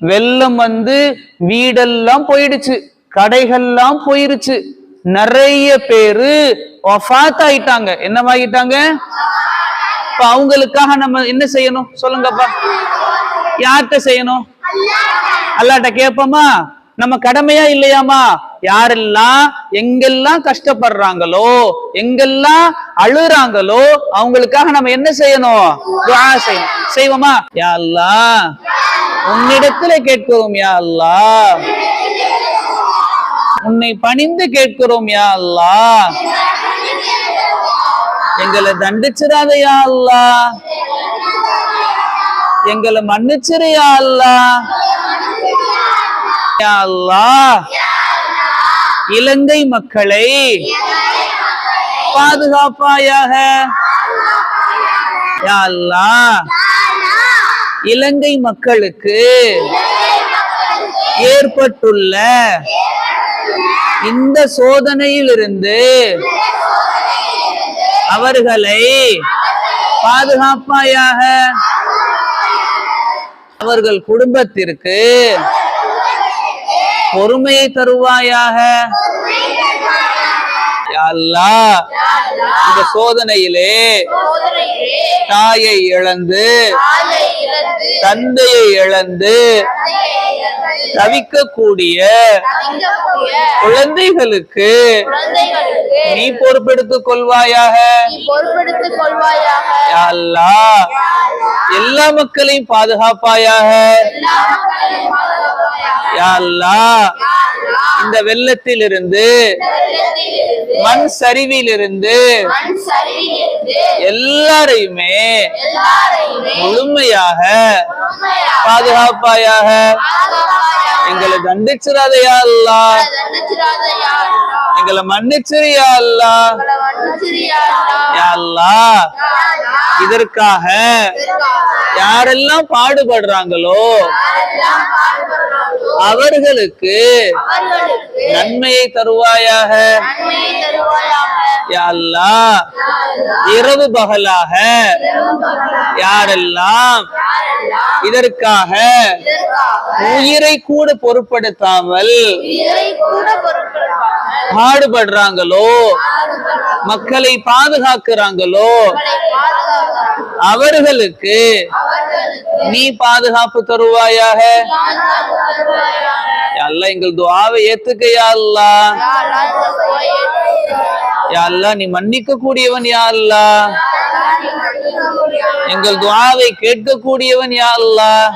வெள்ளம் வந்து வீடெல்லாம் போயிடுச்சு கடைகள்லாம் போயிருச்சு. நிறைய பேரு ஒஃபாத் ஆயிட்டாங்க என்னவாகிட்டாங்க இப்ப அவங்களுக்காக நம்ம என்ன செய்யணும்? சொல்லுங்கப்பா. யார்கிட்ட செய்யணும்? அல்லாட்ட கேட்போமா? நம்ம கடமையா இல்லையாமா? யாரெல்லாம் எங்கெல்லாம் கஷ்டப்படுறாங்களோ எங்கெல்லாம் அழுறாங்களோ அவங்களுக்காக நம்ம என்ன செய்யணும்? செய்யணும். செய்வோமா? யா உன்னிடத்துல கேட்கிறோம் யா அல்லா உன்னை பணிந்து கேட்கிறோம் யா அல்லா எங்களை தண்டிச்சிடாத யா அல்லா எங்களை மன்னிச்சிரு யா அல்லா யா அல்லா இலங்கை மக்களை பாதுகாப்பாயாக. யா அல்லா இலங்கை மக்களுக்கு ஏற்பட்டுள்ள இந்த சோதனையிலிருந்து அவர்களை பாதுகாப்பாயாக அவர்கள் குடும்பத்திற்கு பொறுமையை தருவாயாக. இந்த சோதனையிலே தாயை இழந்து தந்தையை இழந்து தவிக்கக்கூடிய குழந்தைகளுக்கு நீ பொறுப்பெடுத்துக் கொள்வாயாக. எல்லா மக்களையும் பாதுகாப்பாயாக. யா அல்லாஹ் இந்த வெள்ளத்திலிருந்து மண் சரிவிலிருந்து மண் சரிவிலிருந்து எல்லாரையுமே முழுமையாக பாதுகாப்பாயாக எங்களை தண்டிச்சிடாதையா அல்லா. எங்களை மன்னிச்சிரியா அல்லா. அல்லா. இதற்காக யாரெல்லாம் பாடுபடுறாங்களோ அவர்களுக்கு நன்மையை தருவாயாக. நன்மையை தருவாயாக. யா அல்லா. இரவு பகலாக. யாரெல்லாம் இதற்காக உயிரை கூட பொருட்படுத்தாமல் பாடுபடுறாங்களோ? மக்களை பாதுகாக்கிறாங்களோ? அவர்களுக்கு நீ பாதுகாப்பு தருவாயாக. யா அல்லாஹ் எங்கள் துஆவை ஏத்துக்கையா அல்லா. யா அல்லாஹ் நீ மன்னிக்க கூடியவன் யா அல்லாஹ் எங்கள் துஆவை கேட்க கூடியவன் யா அல்லாஹ்